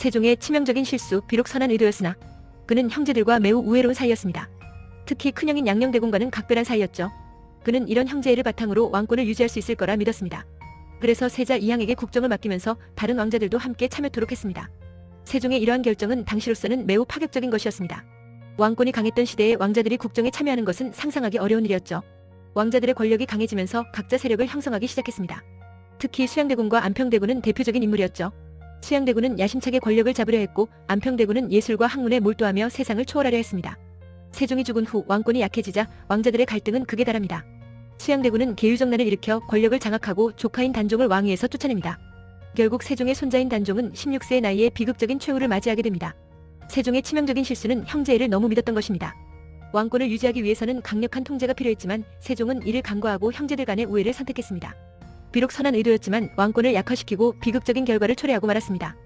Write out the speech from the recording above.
세종의 치명적인 실수 비록 선한 의도였으나 그는 형제들과 매우 우애로운 사이였습니다. 특히 큰형인 양녕대군과는 각별한 사이였죠. 그는 이런 형제애를 바탕으로 왕권을 유지할 수 있을 거라 믿었습니다. 그래서 세자 이항에게 국정을 맡기면서 다른 왕자들도 함께 참여토록 했습니다. 세종의 이러한 결정은 당시로서는 매우 파격적인 것이었습니다. 왕권이 강했던 시대에 왕자들이 국정에 참여하는 것은 상상하기 어려운 일이었죠. 왕자들의 권력이 강해지면서 각자 세력을 형성하기 시작했습니다. 특히 수양대군과 안평대군은 대표적인 인물이었죠. 수양대군은 야심차게 권력을 잡으려 했고 안평대군은 예술과 학문에 몰두하며 세상을 초월하려 했습니다. 세종이 죽은 후 왕권이 약해지자 왕자들의 갈등은 극에 달합니다. 수양대군은 계유정난을 일으켜 권력을 장악하고 조카인 단종을 왕위에서 쫓아냅니다. 결국 세종의 손자인 단종은 16세의 나이에 비극적인 최후를 맞이하게 됩니다. 세종의 치명적인 실수는 형제애를 너무 믿었던 것입니다. 왕권을 유지하기 위해서는 강력한 통제가 필요했지만 세종은 이를 간과하고 형제들 간의 우애를 선택했습니다. 비록 선한 의도였지만 왕권을 약화시키고 비극적인 결과를 초래하고 말았습니다.